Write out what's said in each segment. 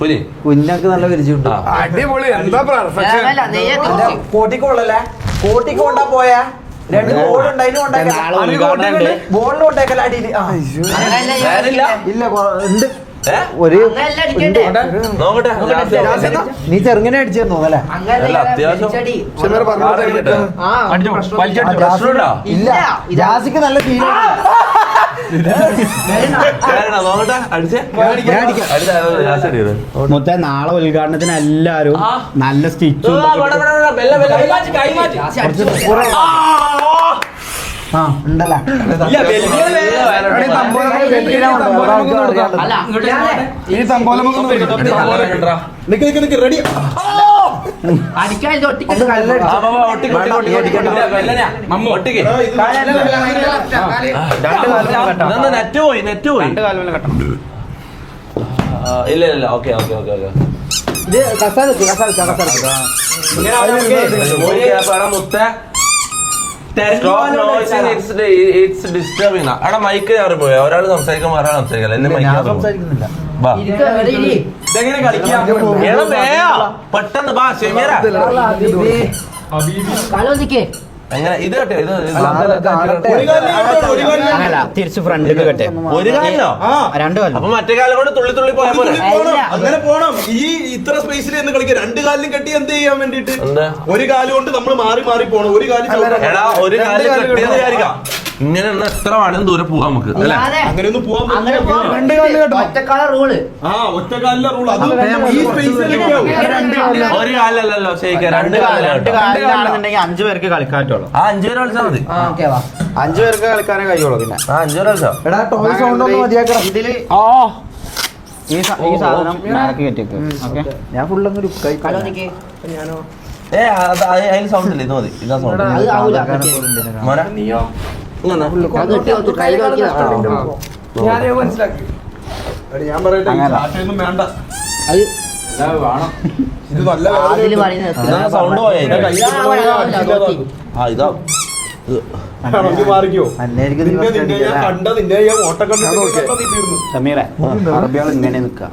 കുനി കുഞ്ഞൊക്കെ നല്ല പരിചയമുണ്ട്. അടിപൊളി. എന്താ കോട്ടിക്കോളല്ലേ കോട്ടിക്ക് കൊണ്ടാ പോയാ? രണ്ട് ഉണ്ടായിരുന്നു അടിയിൽ? ഇല്ല. ഉണ്ട്? ഒരു? നീ ചെറുങ്ങനെ അടിച്ചിരുന്നു അല്ലേ ഇല്ല. ജാസിക്ക് നല്ല ഫീൽ മൊത്തം നാളെ ഉദ്ഘാടനത്തിന് എല്ലാരും നല്ല സ്റ്റിച്ചും. ആ ഉണ്ടല്ലേ എടി, തമ്പോലം. നിക്ക് നിക്ക് നിക്ക് റെഡി നെറ്റ് പോയി നെറ്റ് പോയി. ഇല്ല ഇല്ല ഓക്കെ ഓക്കെ ഓക്കെ ഓക്കെ. ഇത് മൈക്ക് പോയി. ഒരാൾ സംസാരിക്കാൻ ഒരാൾ സംസാരിക്കല എന്നെ മൈക്ക്. സംസാരിക്കുന്നില്ല. ഇതെങ്ങനെ കളിക്കാം? എടാ വേയാ പെട്ടെന്ന് വാ ഷെമീറ. കാൽ ഒന്നിക്ക്. എങ്ങനെ ഇത് കട്ടെ ഇത്. അങ്ങനല്ല തിരിച്ച് ഫ്രണ്ടിൽ കട്ടെ. ഒരു കാലിനോ? രണ്ടു കാലം അപ്പൊ മറ്റേ കാലം കൊണ്ട് തുള്ളി തുള്ളി പോയാ പോലെ. അങ്ങനെ പോണം. ഈ ഇത്ര സ്പേസിൽ എന്ന് കളിക്കുക രണ്ട് കാലിലും കെട്ടി എന്ത് ചെയ്യാൻ വേണ്ടിട്ട് ഒരു കാലം കൊണ്ട് നമ്മൾ മാറി മാറി പോണം. ഒരു കാലം ഒരു കാലം കെട്ടിയെന്ന് വിചാരിക്കാം. ഇങ്ങനെ എത്ര വേണം ദൂരെ പോവാം നമുക്ക് അല്ലേ അങ്ങനെ പറ്റില്ല. പോകാൻ രണ്ട് കാലിൽ കെട്ടണം. ഒറ്റക്കാല റൂൾ. ആ ഒറ്റ കാലിലെ റൂൾ അത് ഈ സ്പേസിലൊക്കെ ആവും. ഒരു കാലല്ലല്ലോ ശരിക്കും. രണ്ട് രണ്ട് കാലാണ് കാലിലാണെന്നുണ്ടെങ്കിൽ അഞ്ചു പേർക്ക് കളിക്കാറ്റുള്ളൂ. ആ അഞ്ചു പേര് കളിച്ചാൽ മതി. ആ ഓക്കെ വാ. അഞ്ചു പേർക്ക് കളിക്കാനേ കഴിയുള്ളൂ പിന്നെ. ആ അഞ്ചു പേര് കളിച്ചോ? എടാ ടോയ് സൗണ്ട് ഒന്ന് മതിയാക്കണം ഇതിൽ ഈ സ- ഈ സാധനം ഓക്കെ. ഞാൻ കാൽ ഒന്നിക്ക്. ഏ അത് അതിന് സൗണ്ട് ഇല്ല? ഇത് മതി. ഇതാ സൗണ്ട് അത് ആവൂല. മോനെ. ഇങ്ങനെ ഞാനേ മനസ്സിലാക്കി. ഞാൻ പറയട്ടെ. ചാട്ടയൊന്നും വേണ്ട. അത് ഇത് നല്ല സൗണ്ട് ആ ഇതാ. സമീറെ അറബികൾ ഇങ്ങനെ നിൽക്കാം.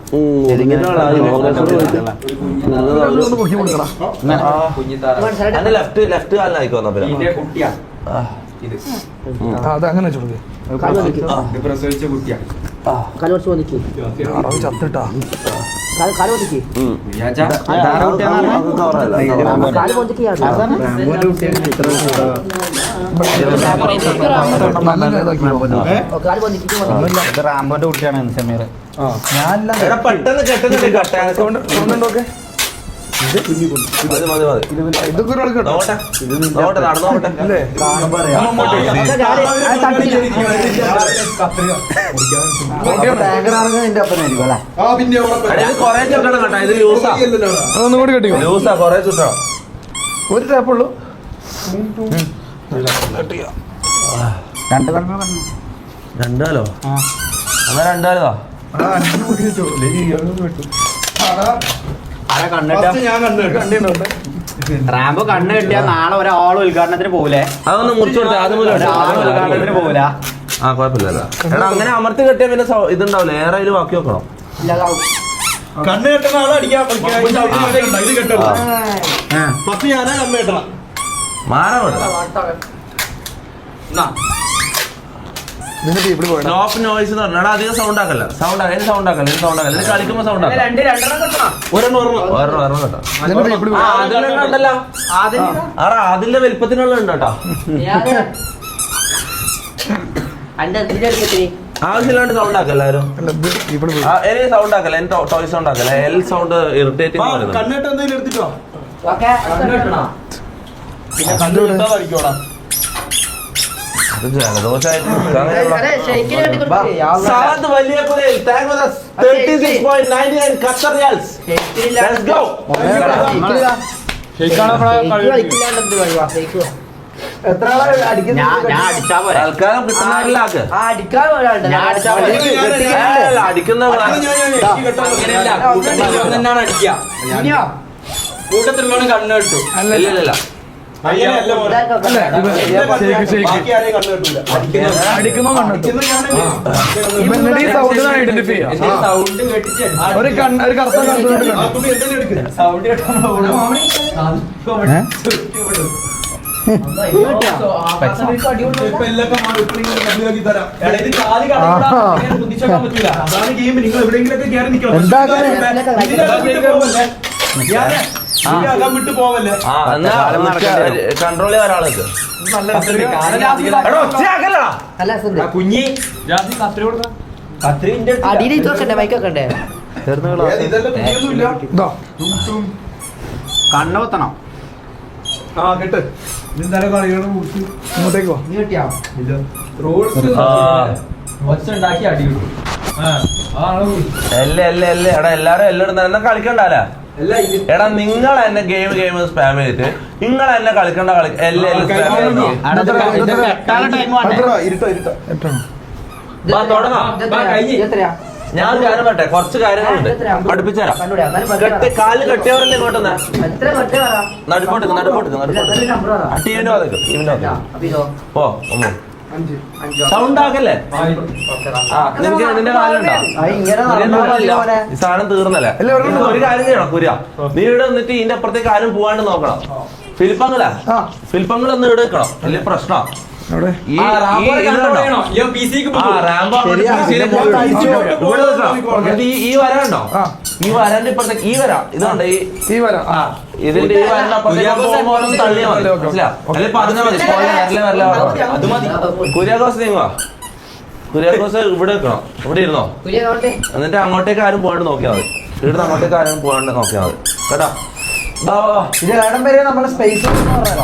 എന്റെ ലെഫ്റ്റ് ലെഫ്റ്റ് കാലിനായിക്കോ എന്നാ പിന്നെ. അത് അങ്ങനെ. പ്രസവിച്ച. ചത്തിട്ടാ. കാൽ? കാൽ ഞാൻ കാൽ ഇത് ഒന്നിക്ക്. ഇത് റാംബോന്റെ കുട്ടിയാണ് സമീർ. എടാ പെട്ടെന്ന് കെട്ടുന്നുണ്ട്. കട്ടാൻ സൗണ്ടുണ്ടോക്കെ മതി മതി ഇതൊക്കെ ഒരാൾ കേട്ടോ ആ. ഇത് ഇത് അതൊന്നും കൂടി കെട്ടിക്കോ. ഒരു ടാപ്പുള്ളൂ രണ്ട് കണ്ണു രണ്ടാലോ? എന്നാ രണ്ടാലോ ആരാ റാംബോ കണ്ണ് കിട്ടിയാ നാളെ ഒരാൾ ഉദ്ഘാടനത്തിന് പോകൂലേ അതൊന്ന് മുറിച്ചു ഉദ്ഘാടനത്തിന് പോകൂല ആ കുഴപ്പമില്ലല്ലോ. എടാ അങ്ങനെ അമർത്തി കെട്ടിയ പിന്നെ സൗ- ഇതുണ്ടാവില്ല? ഏറെ അതിൽ ബാക്കി വെക്കണം. കണ്ണ് കെട്ടുന്ന ആളെ അടിക്കാൻ ഇത് കെട്ടണം ഫസ്റ്റ് ഞാനാ കണ്ണ് കെട്ടണം. മാറാൻ വേണ്ട നോയ്സ് എന്ന് പറഞ്ഞാൽ അധികം സൗണ്ട് ആക്കല്ല. സൗണ്ട് ആക്കല്ല സൗണ്ട് ആക്കല്ല സൗണ്ട് കളിക്കുമ്പോ സൗണ്ട് ആടാ അതിന്റെ വലിപ്പത്തിനുള്ള ആവശ്യമില്ലാണ്ട് സൗണ്ട് ആക്കല്ല സൗണ്ട് ആക്കല്ല. എനിക്ക് ടോയ് സൗണ്ട് ആക്കല്ല എൽ സൗണ്ട് ഇറിറ്റേറ്റിംഗ് പിന്നെ കണ്ണ് കെട്ടാതെ അടിക്കോടാ അത് ജലദോഷമായിട്ട് നിൽക്കാൻ അതെ ശരിക്കും കെട്ടി കൊടുക്കില്ലേ? സാദ് വലിയ പുരയിൽ tag with us 36.99 Qatar riyals. Let's go. ശരിക്കും കളിക്കില്ലാണ്ട് എന്ത് കഴിവാ? ശരിക്കും. എത്ര ആളെ ഞാൻ ഞാൻ അടിച്ചാ പോരെ തൽക്കാലം കിട്ടുന്നവരില്ല ആക്ക്. ആ അടിക്കാൻ ഒരാളുണ്ട് ഞാൻ അടിച്ചാ ഏ, അല്ല, അടിക്കുന്ന അത് ഞാൻ ഞാൻ എനിക്ക് കെട്ടാൻ ഇനിയോ? ഇല്ല ഇല്ല, ഇല്ല അങ്ങനെയല്ല മോനെ. അല്ല ഇവ ഷേക്ക് ഷേക്ക് ബാക്കി ആരെയും കണ്ണു കെട്ടൂല. അടിക്കുമ്പോ ഐഡന്റിഫൈ ചെയ്യാം ഒരു കണ്ണ് ഒരു കറുത്ത ആ എല്ലാം കൺട്രോൾ ചെയ്യാൻ സുന്ദർ. കുഞ്ഞി. അടിയിൽ ഇത്. വെക്കണ്ടേ മൈക്ക് വെക്കണ്ടേ ഏത് ഇതെല്ലാം കുഞ്ഞിയൊന്നുമില്ല. ഇതാ കണ്ണുത്തണം. ആ കേട്ട്. ഇതെന്തായാലും കളികളെ കുറിച്ച്. ഇങ്ങോട്ടേക്ക് വാ. നീ കിട്ടിയാ? റോഡ്സ്. അടി കിട്ടും എല്ല എല്ല എല്ല. എല്ലാരും എല്ലാരും എന്നെ കളിക്കണ്ടല്ലേ എടാ നിങ്ങൾ എന്നെ ഗെയിം ഗെയിം സ്പാം ചെയ്തിട്ട് നിങ്ങൾ എന്നെ കളിക്കണ്ട കളി എല്ലാം സ്പാം. എത്രയാ ഞാൻ കാര്യം പറട്ടെ കുറച്ച് കാര്യങ്ങളുണ്ട്. പഠിപ്പിച്ചുതരാം. കെട്ടി കാൽ കെട്ടിയവരല്ലേ പറ നടുപ്പോട്ട് നടുപ്പോട്ട് നടുപ്പോട്ട് എന്നാലും നമ്പർ പറ ആ ടീമിന് വന്നേക്കും സൗണ്ട് ആക്കല്ലേ. ആ നിനക്ക് നിന്റെ കാലുണ്ടോ ഇങ്ങനെ കുര്യനൊന്നുമല്ല. ഈ സാധനം തീർന്നല്ലേ? അല്ല, ഒരു കാര്യം ചെയ്യണം കുര്യ നീ ഇവിടെ നിന്നിട്ട് ഇതിന്റെ അപ്പുറത്തേക്ക് ആരും പോവാണ്ട് നോക്കണം. ഫിലിപ്പങ്ങള? ആ. ഫിലിപ്പങ്ങൾ ഒന്ന് ഇവിടെ വെക്കണം വലിയ പ്രശ്നം അവിടെ? ഈ ഇവിടെ. ഇവിടെ ഈ ഈ വര കണ്ടോ? ആ. ഈ വരന്റെ ഈ ഇതുണ്ട് ഈ ഈ വരാം ആ. ഇതിന്റെ ഈ അപ്പുറത്തേക്ക് തള്ളിയാ മതി. പറഞ്ഞാൽ വരല വരല അത് ഇവിടെ വെക്കണം ഇവിടെ ഇരുന്നോ? എന്നിട്ട് അങ്ങോട്ടേക്ക് ആരും പോകാണ്ട് നോക്കിയാൽ മതി. ഇവിടുന്ന് അങ്ങോട്ടേക്ക് ആരും പോകാണ്ട് നോക്കിയാൽ മതി. കേട്ടോ.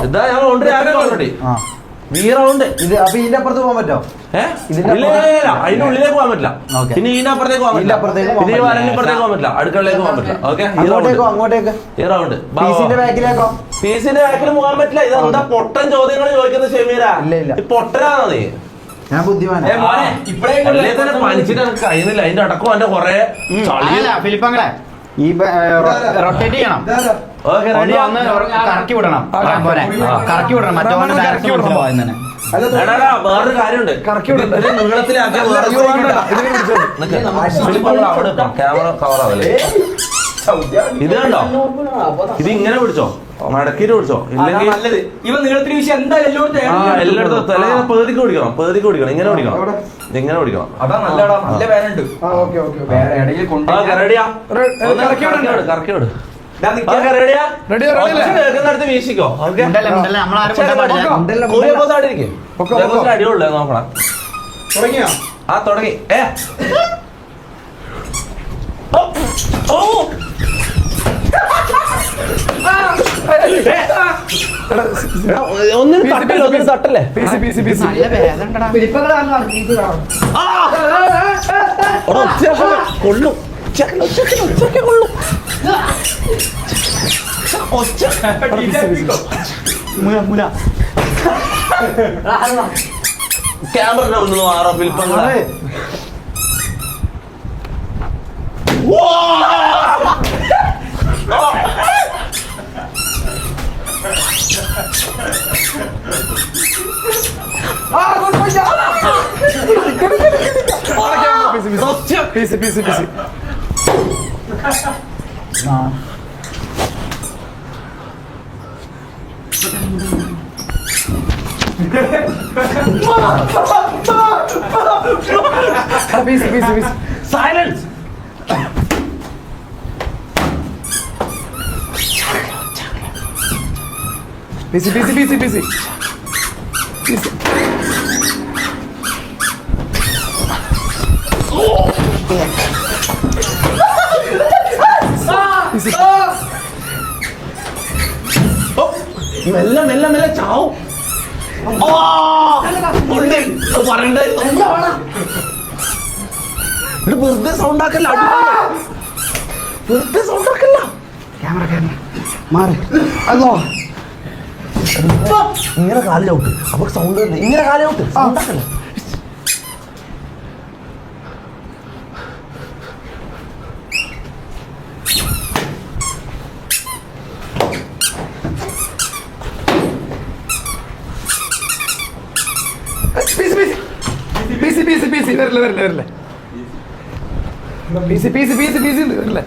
ഇത് ഞാൻ ഓൾറെഡി ഓൾറെഡി ആ ഈ റൗണ്ട് ഇത് അപ്പൊ ഇതിന്റെ അപ്പുറത്ത് പോകാൻ പറ്റോ. അതിന്റെ ഉള്ളിലേക്ക് പോകാൻ പറ്റില്ല. ഓക്കേ. പിന്നെ ഇതിന്റെ അപ്പുറത്തേക്ക് പോകാൻ പറ്റില്ല. പിന്നെ ഇപ്പുറത്തേക്ക് പോകാൻ പറ്റില്ല. അടുക്കളയിലേക്ക് പോകാൻ പറ്റില്ല. ഓക്കെ? അങ്ങോട്ടേക്കോ അങ്ങോട്ടേക്ക്? ഈ റൗണ്ട് പീസിന്റെ ബാക്കിലേക്കോ? പീസിന്റെ ബാക്കിൽ പോകാൻ പറ്റില്ല. ഇതെന്താ പൊട്ടൻ ചോദ്യങ്ങൾ ചോദിക്കുന്നത് ഷെമീര ഇല്ല, ഇല്ല. ഈ പൊട്ടനാണോ നീ? ഞാൻ ബുദ്ധിമാനാണ് ഇപ്പഴേ തന്നെ പനിച്ചിട്ട് എനിക്ക് കഴിയുന്നില്ല. അതിന്റെ അടക്കം എന്റെ കൊറേ ഫിലിപ്പങ്ങളെ ഈ റൊട്ടേറ്റ് ചെയ്യണം. കറക്കി വിടണം. കറക്കി വിടണം. മറ്റേ കറക്കി വിടണം. തന്നെ. വേറൊരു കാര്യമുണ്ട്. നീളത്തിലാക്കിയ. ക്യാമറ കവർ ആവല്ലേ? ഇത് കണ്ടോ? ഇത് ഇങ്ങനെ പിടിച്ചോ? മടക്കിട്ട് പിടിച്ചോ? ഇല്ലെങ്കിൽ ഇവ നീളത്തിന് വിഷയം എന്താ എല്ലായിടത്തും എല്ലായിടത്തും. അല്ലെങ്കിൽ പേതിക്ക് പിടിക്കണം. പേതിക്ക് പിടിക്കണം. ഇങ്ങനെ പിടിക്കണം. ഇങ്ങനെ പിടിക്കണം. അതാ നല്ലടാ നല്ല വേനുണ്ട് കറക്കി ഓക്കെ വീശിക്കോ. അടിയുള്ളേ നോക്കണം. തുടങ്ങിയോ? ആ തുടങ്ങി. ഏ? ഓ, ഓ. എടാ, ഒന്നിനും തട്ടല്ലേ ഒന്നിനും തട്ടല്ലേ? കൊള്ളും. കൊള്ളും. ഒച്ച മുന മുന ക്യാമറ ഒന്ന് മാറാ വിൽപ്പങ്ങളെ പീസി പീസി പീസി പീസി പീസി പീസി സൈലൻസ് പീസി പീസി പീസി പീസി പീസി പീസി മെല്ലെ മെല്ലെ മെല്ലെ ചാവും. ആ, ഉണ്ട്. വെറുതെ സൗണ്ട് ആക്കല്ല. വെറുതെ സൗണ്ട് ആക്കല്ല. അതോ ഇങ്ങനെ കാലിലോട്ട്. അപ്പൊ സൗണ്ട് ഇങ്ങനെ കാലിലോട്ട്. സൗണ്ട് ആക്കല്ല? പീസ് piece C P C P C ഉണ്ട്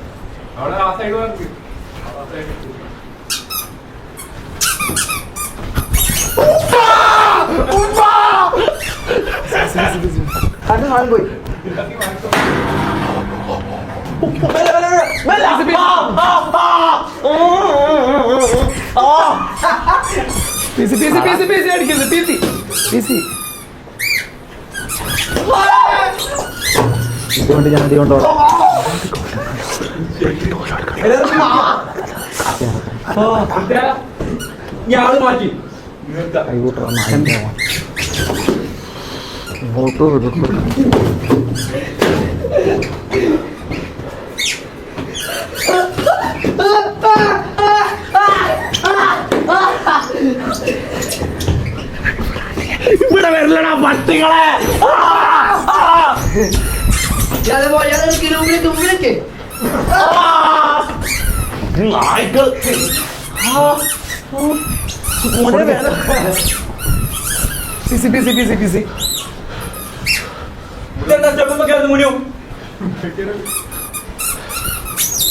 അത് സാധനം പോയി. സി ഇതുകൊണ്ട് ഞാൻ ഇതുകൊണ്ടോളാം ഞാൻ മാറ്റി ഇവിടെ വരില്ലടാ പട്ടികളെ മുമ്പിലേക്ക്. നായ്ക്കൾ PC P C P C ഇതെന്താ സ്റ്റെപ്പ്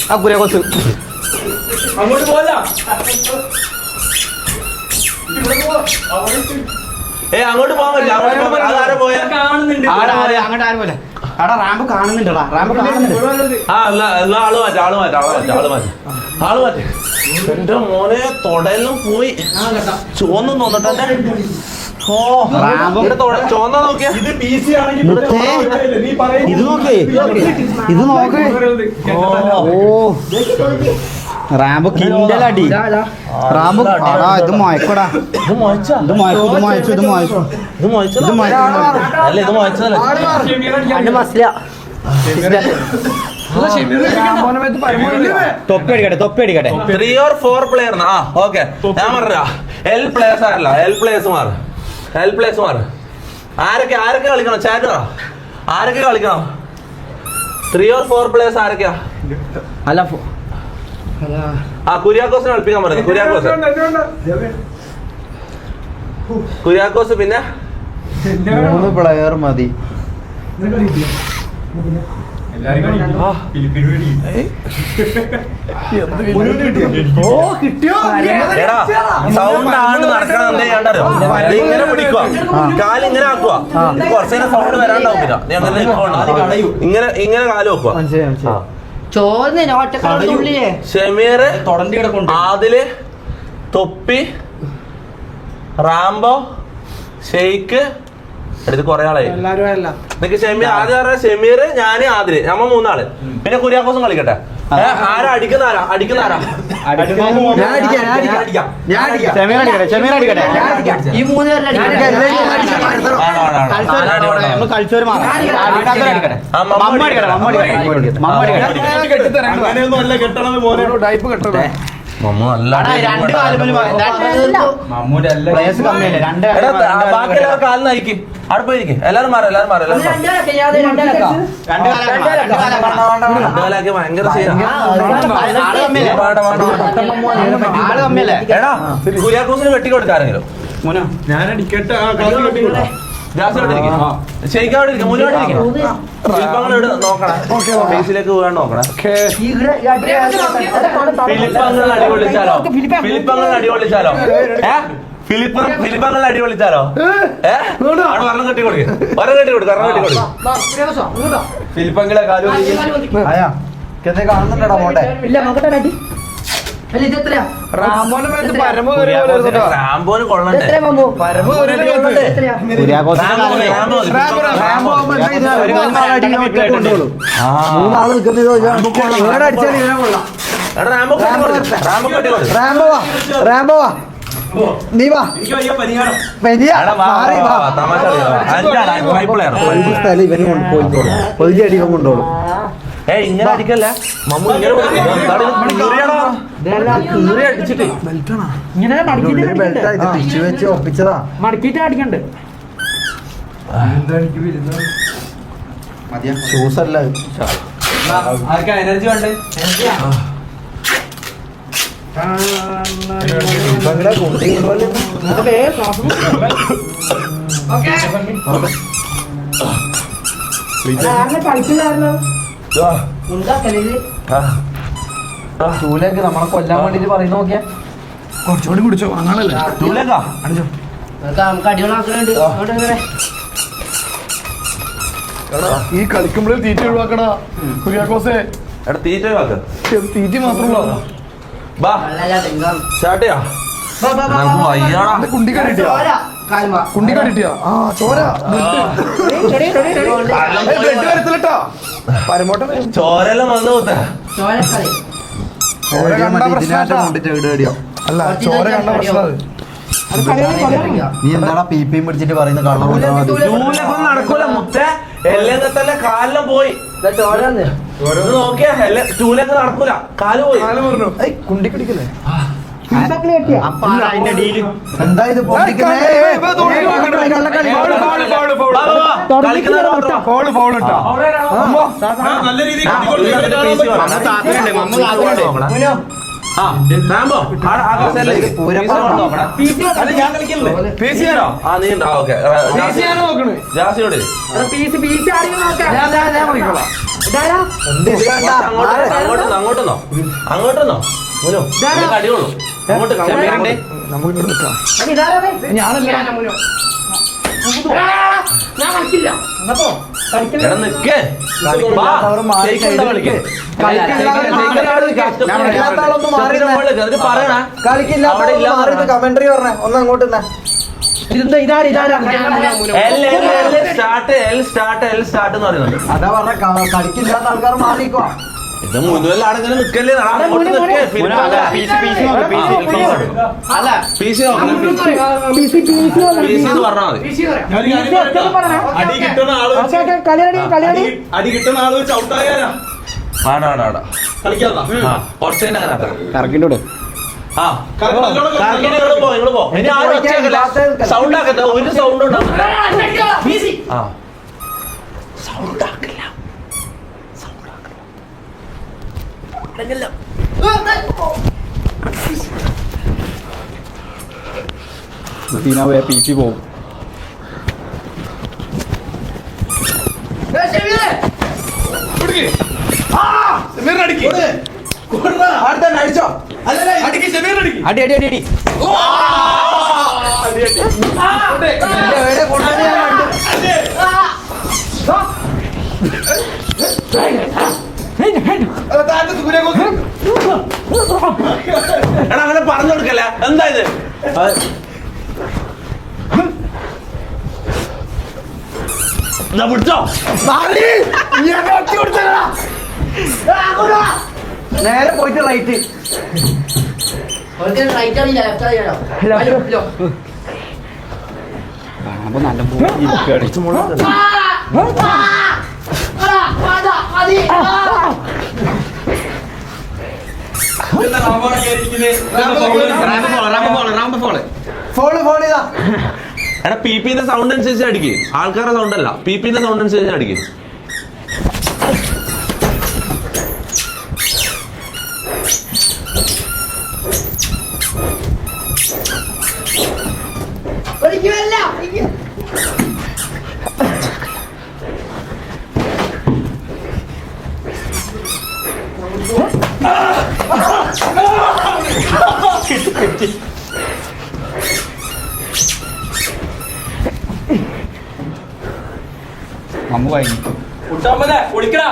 ആ കുര്യാക്കോസ് അങ്ങോട്ട് പോവല്ല ഏ അങ്ങോട്ട് പോകാൻ പറ്റില്ല. അങ്ങോട്ട് പോകാൻ ആരെ പോയാ? കാണുന്നുണ്ട്. അങ്ങോട്ട് ആരും പോലെ? ആടാ റാമ്പ് കാണുന്നുണ്ടടാ റാമ്പ് കാണുന്നുണ്ട്. ആ എന്നാ എന്നാ ആൾ മാറ്റാം ആൾ മാറ്റാം ആൾ മാറ്റാം ആൾ മാറ്റാം. ആൾ മാറ്റാം. എന്റെ മോനെ തൊടലും പോയി. ചുവന്നു തോന്നട്ടെ ഓ ചുവന്ന നോക്കിയാ. ഇത് നോക്കേ. ഇത് നോക്കേ. ഓ. റാമ്പ് കിണ്ടലടി റാമ്പ് അടാ ഇത് മയക്കടാ. ഇത് മയച്ചു? ഇത് മയച്ചു ഇത് മയച്ചു ഇത് മയച്ചു. ഇത് മോയിച്ചതാ? ഇത് അല്ല ഇത് മോയിച്ചതല്ല മസില രാമോനമേത്ത് പരമോല്ലേ തൊപ്പി അടിക്കട്ടെ തൊപ്പി അടിക്കട്ടെ. ത്രീ ഓർ ഫോർ പ്ലെയർ ആ ഓക്കെ ഞാൻ പറഞ്ഞ എൽ പ്ലേസ് ആരല്ല? എൽ പ്ലേസ് മാർ എൽ പ്ലേസ് മാർ ആരൊക്കെ ആരൊക്കെ കളിക്കണം? ചാറ്റ് ആരൊക്കെ കളിക്കണം? ത്രീ ഓർ ഫോർ പ്ലേസ് ആരൊക്കെയാ? അല്ല ആ കുര്യാക്കോസിനെ കളിപ്പിക്കാൻ പറഞ്ഞു കുര്യാക്കോസ് കുര്യാക്കോസ് പിന്നെ മൂന്ന് പ്ലെയർ മതി സൗണ്ട് ആണ് നടക്കണമെന്ന് കണ്ടോ നീ ഇങ്ങനെ പിടിക്കുക കാൽ ഇങ്ങനെ ആക്കുക കുറച്ചേരം സൗണ്ട് വരാണ്ടാവും പിന്നെ നീ അങ്ങനെ നിൽക്കണം. ഇങ്ങനെ ഇങ്ങനെ കാൽ വെക്കുക ചോദിച്ചു ഷമീർ തുടണ്ടി ആദിൽ തൊപ്പി റാംബോ ഷെയ്ക്ക് എടുത്ത് കൊറേ ആളായി. നിനക്ക് ഷമീർ ആദ്യം പറഞ്ഞ ഷമീർ ഞാൻ ആദിൽ. നമ്മ മൂന്നാൾ. പിന്നെ കുര്യാക്കോസും കളിക്കട്ടെ. ആരാ അടിക്കുന്ന ആരാ അടിക്കുന്ന ആരാ ഞാൻ അടിക്കാം ഞാൻ അടിക്കാം ഞാൻ അടിക്കാം ഷമീർ അടിക്കട്ടെ ഷമീർ അടിക്കട്ടെ ഞാൻ അടിക്കാം ഈ മൂന്ന് പേരുടെ മോനെ ഡൈപ്പ് കെട്ടണേ മമ്മ നല്ല എടാ, അടി രണ്ട് വേണ്ട. കാലും പ്ലേയേഴ്സ് കമ്മിയല്ലേ? രണ്ട് എടാ, കാലും ബാക്കി എല്ലാവരും കാലിൽ നയിക്ക് അവിടെ പോയിരിക്കും എല്ലാരും മാറും എല്ലാരും മാറും എല്ലാരും ഭയങ്കര കുര്യാക്കോസിന് വെട്ടി കൊടുക്കാരെങ്കിലും ഫേസിലേക്ക് പോകാൻ നോക്കണേ ഫിലിപ്പങ്ങൾ അടി പൊളിച്ചാലോ? ഫിലിപ്പങ്ങൾ അടി പൊളിച്ചാലോ? ഏ ഫിലിപ്പ് ഫിലിപ്പങ്ങൾ അടി പൊളിച്ചാലോ? ഏ. അവിടെ കെട്ടി കൊടുക്കും. ഒരെണ്ണം കെട്ടി കൊടുക്കും കെട്ടി കൊടുക്കും. ഫിലിപ്പങ്ങളെ കാലു ആയാ എന്തേ കാണുന്നുണ്ടടാ മോട്ടെ ഇല്ല നോക്കട്ടെ അടി അല്ല ഇത് എത്രയാ രാമോനമേത്ത് പരമ കയറി റാംബോന് കൊള്ളണ്ടേ എത്രയാ മമ്മു പരമ കയറി എത്രയാ കുര്യാക്കോസിന്റെ റാംബോ കാലം റാംബോ മതി. Rambo, Rambo. ഒരു കാലം അടിക്കാൻ പറ്റുള്ളൂ ആ. മൂന്നാൾ നിൽക്കുന്നത് ഇവിടെ അടിച്ചാൽ ഇതിനെ കൊള്ളാം എടാ റാംബോ കെട്ടി കൊടുക്ക്. റാംബോ കെട്ടി കൊടുക്ക്. റാംബോ വാ റാംബോ വാ നീ വാ എനിക്ക് വലിയ പരിഹാരം പെരിയ എടാ, വാ, മാറി വാ, വാ വാ, തമാശ കളിയാ. അഞ്ചാണ്, അഞ്ച് five player. പകുതി സ്ഥലം ഇവന് കൊണ്ട് പോയിക്കോളും പകുതി അടി ഇവൻ കൊണ്ടോളും ഏയ് ഇങ്ങനെ അടിക്കല്ല മമ്മൂ ഇങ്ങനെ കൊടുക്ക്. എന്താണ് ഇത് കീറിയാടാ? ഇങ്ങനെ ടിഷ്യൂ വെച്ച് ഒപ്പിച്ചതാ. മടക്കിട്ട് അടിക്കണ്ട്? ഷൂസ് അല്ല. ആർക്കാ എനർജി വേണ്ടേ? ഇവങ്ങളെ ചൂലേക്ക് നമ്മളെ കൊല്ലാൻ വേണ്ടിട്ട് പറയുന്ന നോക്കിയാ. കുറച്ചുകൂടി കുടിച്ചോ അങ്ങനല്ലേ ടൂലേക്കാ? നമുക്ക് അടികളാക്കുന്നുണ്ട് ഈ കളിക്കുമ്പോഴേ തീറ്റ ഒഴിവാക്കടാ. കുര്യാക്കോസേ. എടാ തീറ്റ ഒഴിവാക്ക്. തീറ്റ മാത്രമല്ല ബാ. സ്റ്റാർട്ട് ചെയ്യാ കാൽമ. കുണ്ടിക്കടിട്ടിയാ ആ ചോര. ബ്ലഡ് പരമോട്ടം ചോരെല്ലാം വന്നു അല്ല ചോര കണ്ട പ്രശ്നം. നീ എന്താടാ പി പിയും പിടിച്ചിട്ട് പറയുന്ന കള്ളം നടക്കൂല മുത്ത എല്ലാം തന്നെ കാലിലും പോയി നോക്കിയാ ടൂലൊക്കെ നടക്കൂല കാൽ പോയി പറഞ്ഞു ഇതൊക്കെ കെട്ടിയോ? എന്താ ഇത് പൊട്ടിക്കുന്നേ? വാ, വാ, വാ. കളിക്കുന്നവരെ മാത്രം. ഫൗൾ ഫൗൾ ഇട്ടാ നല്ല രീതിയിൽ അങ്ങോട്ട് അങ്ങോട്ട് അങ്ങോട്ടൊന്നോ അങ്ങോട്ടൊന്നോ മുനു അടിയുള്ളൂ അങ്ങോട്ട് ഇത്? ഞാനല്ല. ഞാൻ കളിക്കില്ല. എന്നപ്പോ കളിക്കില്ല കമന്ററി പറഞ്ഞേ. ഒന്ന് അങ്ങോട്ട് അതാ പറഞ്ഞ കളിക്കില്ലാത്ത ആൾക്കാർ മാറിക്കോ. ഇത് നിക്കല്ലേ? അല്ല. അടി കിട്ടുന്ന ആൾ കളിക്കാതാ സൗണ്ട് ഒരു സൗണ്ട് സൗണ്ട് ആക്കില്ല തീന പോയ പി സി അടിക്ക്. അടി അടി അടി അടി. എവിടെ എടാ അങ്ങനെ പറഞ്ഞു കൊടുക്കല്ല? എന്താ ഇത്? പിടിച്ചോ? നേരെ പോയിട്ട് അറിയാലോ കാണുമ്പോ നല്ല സൗണ്ട് അനുസരിച്ച് അടിക്കും. ആൾക്കാരുടെ സൗണ്ട് അല്ല. പി പിന്റെ സൗണ്ട് അനുസരിച്ച് അടിക്ക് നമ്മ കഴിഞ്ഞു കുട്ടാമ്പനെ ഒളിക്കടാ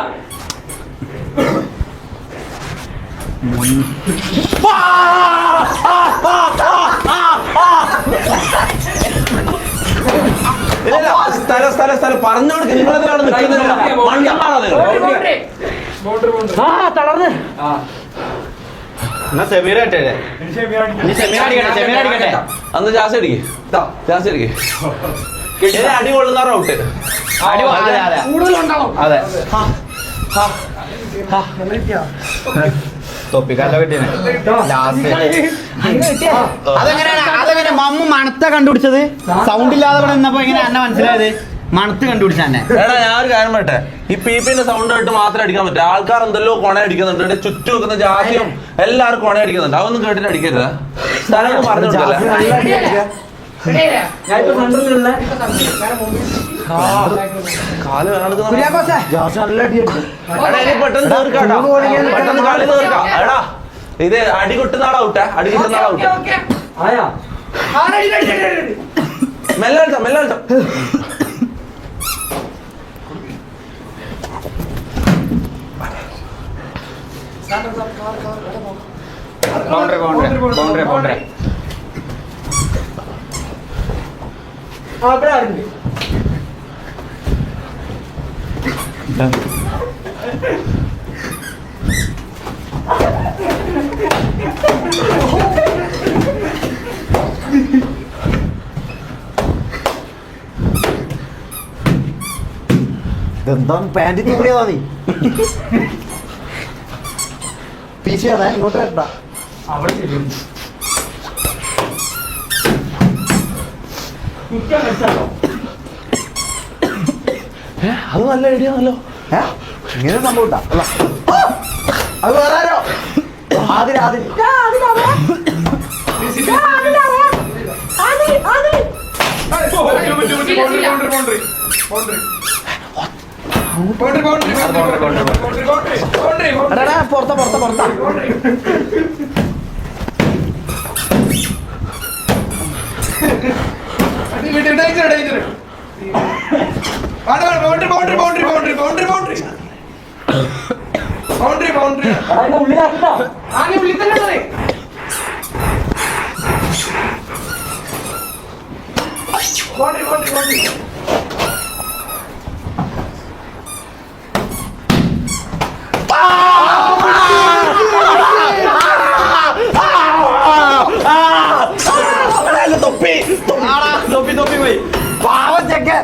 ഇല്ല, ഇല്ല, സ്ഥലം സ്ഥലം സ്ഥലം. പറഞ്ഞു കൊടുക്ക് നിങ്ങളെന്തിനാണ് നിൽക്കുന്നത്? മണ്ടന്മാരാ നിങ്ങൾ ആ തളർന്ന്. എന്നാ സെമീർ അടിക്കട്ടെ. സെമീർ അടിക്കട്ടെ സെമീർ അടിക്കട്ടെ. അന്ന് ജാസ് അടിക്കേ. ജാസി അടിക്ക്. അടി കൊള്ളുന്ന റൗട്ട്. അടി വാ- അതെ ആ കൂടുതലുണ്ടാവും ലാസ്റ്റ് അതെങ്ങനെയാണ്? അതെങ്ങനെ മമ്മു മണത്ത കണ്ടുപിടിച്ചത്? സൗണ്ട് ഇല്ലാതെ ഇവിടെ നിന്നപ്പോ എങ്ങനെ എന്നെ മനസ്സിലായത്. മണത്ത് കണ്ടുപിടിച്ച എടാ ഞാൻ ഒരു കാര്യം പറ്റേ ഈ പി പിന്റെ സൗണ്ട് ആയിട്ട് മാത്രം അടിക്കാൻ പറ്റും. ആൾക്കാർ എന്തെല്ലോ കൊണ അടിക്കുന്നുണ്ട്. ഇവിടെ ചുറ്റും വെക്കുന്ന ജാതിയും എല്ലാവർക്കും കൊണ അടിക്കുന്നുണ്ട്. അതൊന്നും കേട്ടിട്ട് അടിക്കരുത്. സ്ഥലം പറഞ്ഞു? ഞാനിപ്പോ സെന്ററിലുള്ള. കാൽ എടാ, ഇനി പെട്ടെന്ന് തീർക്കാട്ടോ. ചൂട് പെട്ടെന്ന് കളി തീർക്കാം. എടാ, ഇത് അടി കിട്ടുന്ന ആളാവട്ടെ അടി കിട്ടുന്ന ആളാവട്ടെ. ആയാ ആ, ready, ready, ready, ready. മെല്ലെ കളിച്ചോ, മെല്ലെ കളിച്ചോ. ബൗണ്ടറി ബൗണ്ടറി ബൗണ്ടറി ബൗണ്ടറി ആ ഇവിടെ ആരുണ്ട് ഇതെന്താ പാന്റ് തൂടിയതാ നീ പി ഇങ്ങോട്ട് അതാ ഇങ്ങോട്ട് വരണ്ട. ഏ, അത് നല്ല ഐഡിയാണല്ലോ ഏ? ഇങ്ങനെ സംഭവം അല്ല അത് വേറെ ആരോ ആദിൽ ആദിൽ എടാ പുറത്ത പുറത്ത പുറത്ത അതിന്റെ ഉള്ളിലാക്കിട്ടോ ആ, നീ. ഉള്ളിൽ തന്നെ ഉള്ളത്. തൊപ്പി തൊപ്പി തൊപ്പി പോയി പാവം ചെക്കൻ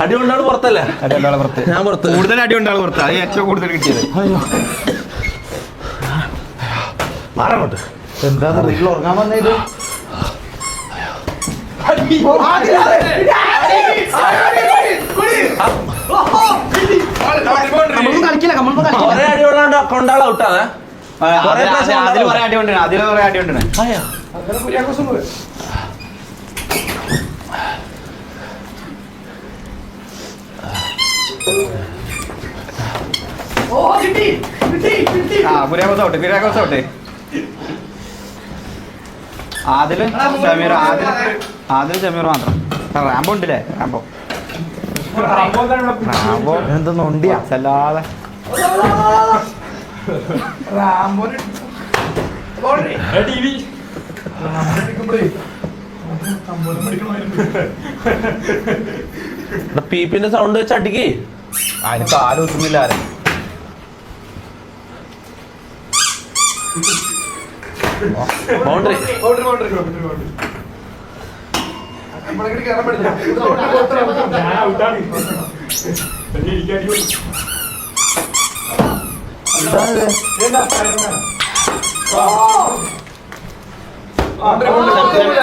അടി കൊണ്ടാണ് പുറത്തല്ലേ? അടിയുണ്ടാളെ പുറത്ത്. ഞാൻ പുറത്ത്. കൂടുതൽ അടി പുറത്ത്. അത് ഏറ്റവും കൂടുതൽ കിട്ടിയത്. മാറങ്ങോട്ട് എന്താ നിങ്ങൾ ഉറങ്ങാൻ വന്നത് കൊറേ അടി കൊണ്ടാണ്ട് കൊണ്ടാളെ ഔട്ടാണ് അതിൽ. കുറെ അടി കൊണ്ടിരുന്നു അതിൽ കുറെ അടി കൊണ്ടിരുന്നു ആയാ ഓ, കിട്ടി, കിട്ടി, കിട്ടി. ആ പുരാക്കോസ് ഔട്ട് പുരാക്കോസ് ഔട്ട് ആദിൽ ഷമീർ ആദിൽ ആദിൽ ജമീർ മാത്രം. റാംബോ ഉണ്ടല്ലേ? റാംബോ. റാംബോ എന്താ നൊണ്ടിയാ അല്ലാതെ പീപ്പിന്റെ സൗണ്ട് വെച്ച് അടിക്ക് അതിന് ആലോചിക്കുന്നില്ല ആരും ബൗണ്ടറി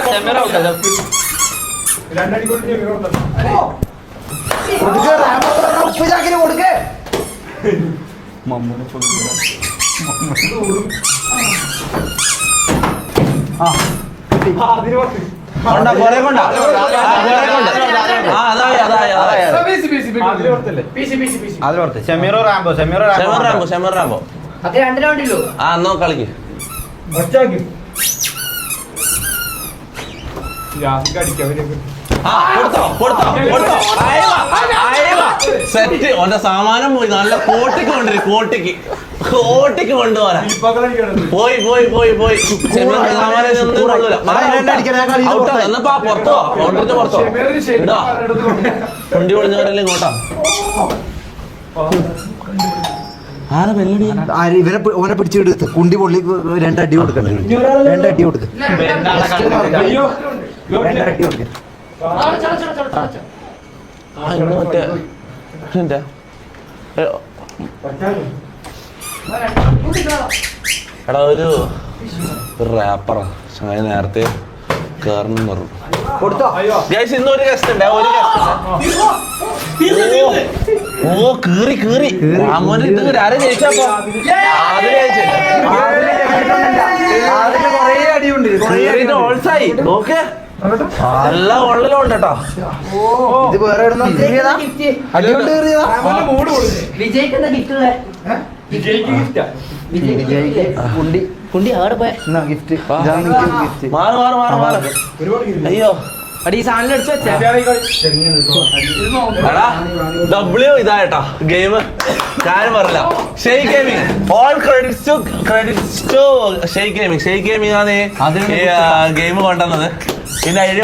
ഷമീർ ഔട്ട് ഉപ്പിതാക്കിന് കൊടുക്ക്. മമ്മൂനെ ആ കൊണ്ട കൊറേ കൊണ്ട. ആ, കൊറേ കൊണ്ട്. ആ അതായി അതായി അതായി. പീസി, പീസി, പീസി. അതിൽ പുറത്ത് ഷമീറോ റാംബോ ഷമീറോ ഷെമർ റാമ്പോ ഷെമർ വേണ്ടിയുള്ളൂ ആ എന്നോ കളിക്ക്. ആ കൊടുത്തോ കൊടുത്തോ കൊടുത്തോ സെറ്റ് ഓന്റെ സാമാനം പോയി നല്ല കോട്ടിക്ക് കൊണ്ടുവരും കോട്ടിക്ക് കോട്ടിക്ക് കൊണ്ടുപോരാ പോയി പോയി പോയി പോയി. എന്നപ്പാ പുറത്തോ ബൗണ്ടറിന്റെ പുറത്തോ ഇടാ കുണ്ടി പൊളിഞ്ഞവരല്ലേ ഇങ്ങോട്ടാ ആരാ വെല്ലടി ഇവനെ ഓനെ പിടിച്ചെടുത്ത് കുണ്ടി പൊള്ളി രണ്ടടി കൊടുക്കണ്ടേ രണ്ടടി കൊടുക്ക് രണ്ടടി കൊടുക്ക് മറ്റേ കേറാം. എടാ ഒരു റാപ്പറാ ചങ്ങായി നേരത്തെ കേറണം പറഞ്ഞു കൊടുത്തോ ഗൈസ് ഇന്ന് ഒരു ഗസ്റ്റ് ഉണ്ട് ഒരു ഗസ്റ്റ് ഓ കീറി കീറി ആരെ ജയിച്ചപ്പോ ജയിച്ചില്ല അടിയുണ്ട് കീറിയിട്ട് ഓൾസായി ഓക്കെ നല്ല കേട്ടോ. ഇത് വേറെ വിജയിക്കുന്ന ഗിഫ്റ്റ് കുണ്ടി കുണ്ടി പോയ ഗിഫ്റ്റ് ഗിഫ്റ്റ് മാറ് മാറ് മാറ് മാറ്. ഒരുപാട് ഗിഫ്റ്റ് അയ്യോ. അടി സാധനം അടിച്ചു വെച്ചാ. എടാ ഡബ്ല്യു ഇതായിട്ടാ ഗെയിം ഞാനും പറഞ്ഞില്ല Shay gaming all credits to credits to Shay gaming Shay gaming ആണ് ഗെയിം കൊണ്ടുവന്നത്. പിന്നെ ഐഡിയ